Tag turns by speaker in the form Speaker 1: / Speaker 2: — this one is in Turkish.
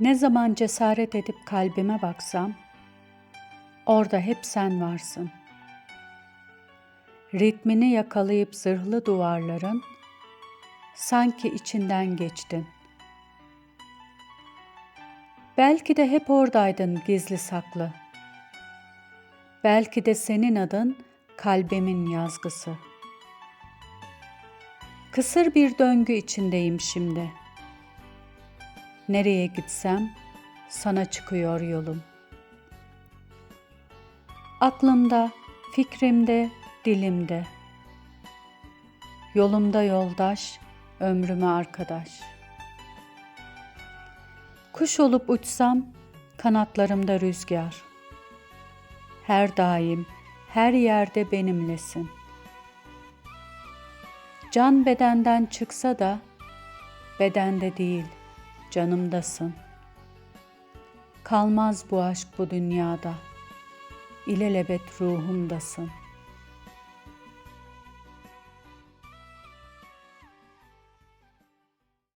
Speaker 1: Ne zaman cesaret edip kalbime baksam, orada hep sen varsın. Ritmini yakalayıp zırhlı duvarların, sanki içinden geçtin. Belki de hep oradaydın gizli saklı. Belki de senin adın kalbimin yazgısı. Kısır bir döngü içindeyim şimdi. Nereye gitsem sana çıkıyor yolum. Aklımda, fikrimde, dilimde. Yolumda yoldaş, ömrüme arkadaş. Kuş olup uçsam kanatlarımda rüzgar. Her daim, her yerde benimlesin. Can bedenden çıksa da bedende değil, canımdasın. Kalmaz bu aşk bu dünyada. İlelebet ruhumdasın.''